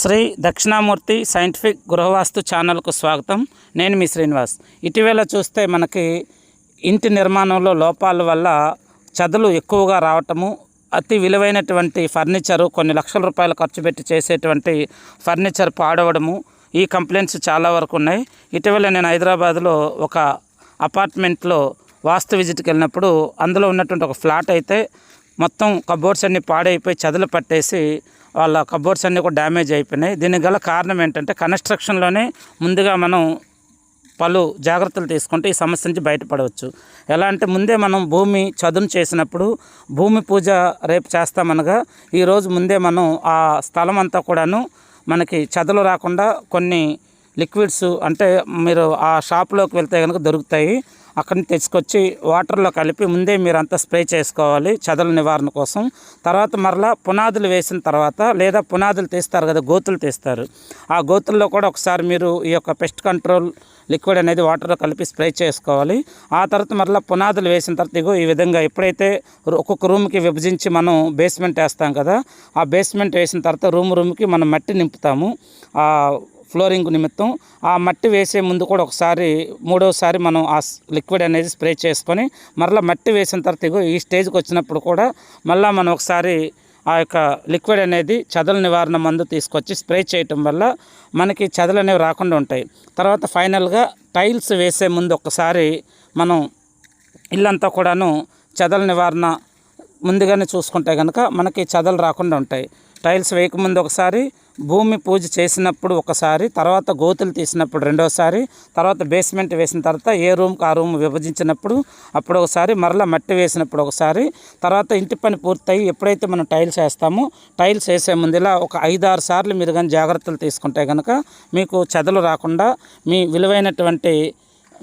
Shri Dakshinamurthy scientific గృహవాస్తు ఛానల్కు స్వాగతం. నేను మీ శ్రీనివాస్. ఇటీవల చూస్తే మనకి ఇంటి నిర్మాణంలో లోపాల వల్ల చదులు ఎక్కువగా రావటము అతి విలువైనటువంటి ఫర్నిచరు కొన్ని లక్షల రూపాయలు ఖర్చు పెట్టి చేసేటువంటి ఫర్నిచర్ పాడవడము ఈ కంప్లైంట్స్ చాలా వరకు ఉన్నాయి. ఇటీవల నేను హైదరాబాద్లో ఒక అపార్ట్మెంట్లో వాస్తు విజిట్కి వెళ్ళినప్పుడు అందులో ఉన్నటువంటి ఒక ఫ్లాట్ అయితే మొత్తం కబోర్డ్స్ అన్నీ పాడైపోయి చదులు పట్టేసి వాళ్ళ కబోర్డ్స్ అన్నీ కూడా డ్యామేజ్ అయిపోయినాయి. దీనికి గల కారణం ఏంటంటే కన్స్ట్రక్షన్లోనే ముందుగా మనం పలు జాగ్రత్తలు తీసుకుంటే ఈ సమస్య నుంచి బయటపడవచ్చు. ఎలా అంటే ముందే మనం భూమి చదును చేసినప్పుడు భూమి పూజ రేపు చేస్తామనగా ఈరోజు ముందే మనం ఆ స్థలం అంతా కూడాను మనకి చదులు రాకుండా కొన్ని లిక్విడ్స్ అంటే మీరు ఆ షాప్లోకి వెళ్తే కనుక దొరుకుతాయి. అక్కడ తెచ్చుకొచ్చి వాటర్లో కలిపి ముందే మీరు అంతా స్ప్రే చేసుకోవాలి చదల నివారణ కోసం. తర్వాత మరలా పునాదులు వేసిన తర్వాత లేదా పునాదులు తీస్తారు కదా గోతులు తీస్తారు. ఆ గోతుల్లో కూడా ఒకసారి మీరు ఈ యొక్క పెస్ట్ కంట్రోల్ లిక్విడ్ అనేది వాటర్లో కలిపి స్ప్రే చేసుకోవాలి. ఆ తర్వాత మరలా పునాదులు వేసిన తర్వాత ఇగో ఈ విధంగా ఎప్పుడైతే ఒక్కొక్క రూమ్కి విభజించి మనం బేస్మెంట్ వేస్తాం కదా ఆ బేస్మెంట్ వేసిన తర్వాత రూమ్ రూమ్కి మనం మట్టి నింపుతాము. ఫ్లోరింగ్ నిమిత్తం ఆ మట్టి వేసే ముందు కూడా ఒకసారి మూడోసారి మనం ఆ లిక్విడ్ అనేది స్ప్రే చేసుకొని మరలా మట్టి వేసిన తర్వాత ఈ స్టేజ్కి వచ్చినప్పుడు కూడా మళ్ళీ మనం ఒకసారి ఆ యొక్క లిక్విడ్ అనేది చదల నివారణ మందు తీసుకొచ్చి స్ప్రే చేయటం వల్ల మనకి చదలు అనేవి రాకుండా ఉంటాయి. తర్వాత ఫైనల్గా టైల్స్ వేసే ముందు ఒకసారి మనం ఇల్లంతా కూడాను చదల నివారణ ముందుగానే చూసుకుంటే కనుక మనకి చదలు రాకుండా ఉంటాయి. టైల్స్ వేయకముందు ఒకసారి భూమి పూజ చేసినప్పుడు ఒకసారి తర్వాత గోతులు తీసినప్పుడు రెండోసారి తర్వాత బేస్మెంట్ వేసిన తర్వాత ఏ రూమ్కి ఆ రూమ్ విభజించినప్పుడు అప్పుడు ఒకసారి మరలా మట్టి వేసినప్పుడు ఒకసారి తర్వాత ఇంటి పని పూర్తయి ఎప్పుడైతే మనం టైల్స్ వేస్తామో టైల్స్ వేసే ముందు ఇలా ఒక ఐదు ఆరు సార్లు మీరు కానీ జాగ్రత్తలు తీసుకుంటే కనుక మీకు చెదలు రాకుండా మీ విలువైనటువంటి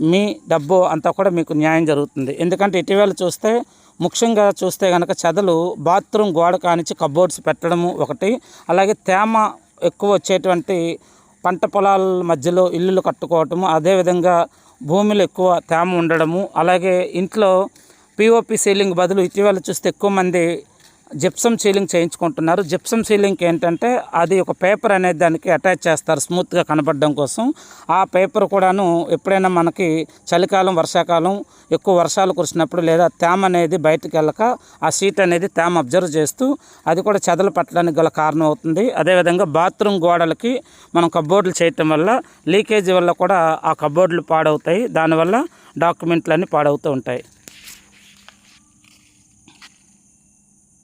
మీ డబ్బు అంతా కూడా మీకు న్యాయం జరుగుతుంది. ఎందుకంటే ఇటీవల చూస్తే ముఖ్యంగా చూస్తే కనుక చెదలు బాత్రూమ్ గోడ కానిచ్చి కబోర్డ్స్ పెట్టడము ఒకటి. అలాగే తేమ ఎక్కువ వచ్చేటువంటి పంట పొలాల మధ్యలో ఇల్లులు కట్టుకోవటము అదేవిధంగా భూమిలో ఎక్కువ తేమ ఉండడము. అలాగే ఇంట్లో పిఓపి సీలింగ్ బదులు ఇటీవల చూస్తే ఎక్కువ మంది జిప్సమ్ సీలింగ్ చేయించుకుంటున్నారు. జిప్సమ్ సీలింగ్కి ఏంటంటే అది ఒక పేపర్ అనేది దానికి అటాచ్ చేస్తారు స్మూత్గా కనపడడం కోసం. ఆ పేపర్ కూడాను ఎప్పుడైనా మనకి చలికాలం వర్షాకాలం ఎక్కువ వర్షాలు కురిసినప్పుడు లేదా తేమ అనేది బయటకు వెళ్ళక ఆ సీట్ అనేది తేమ అబ్జర్వ్ చేస్తూ అది కూడా చెదలు పట్టడానికి గల కారణం అవుతుంది. అదేవిధంగా బాత్రూమ్ గోడలకి మనం కబోర్డులు చేయటం వల్ల లీకేజీ వల్ల కూడా ఆ కబోర్డులు పాడవుతాయి. దానివల్ల డాక్యుమెంట్లు అన్నీ పాడవుతూ ఉంటాయి.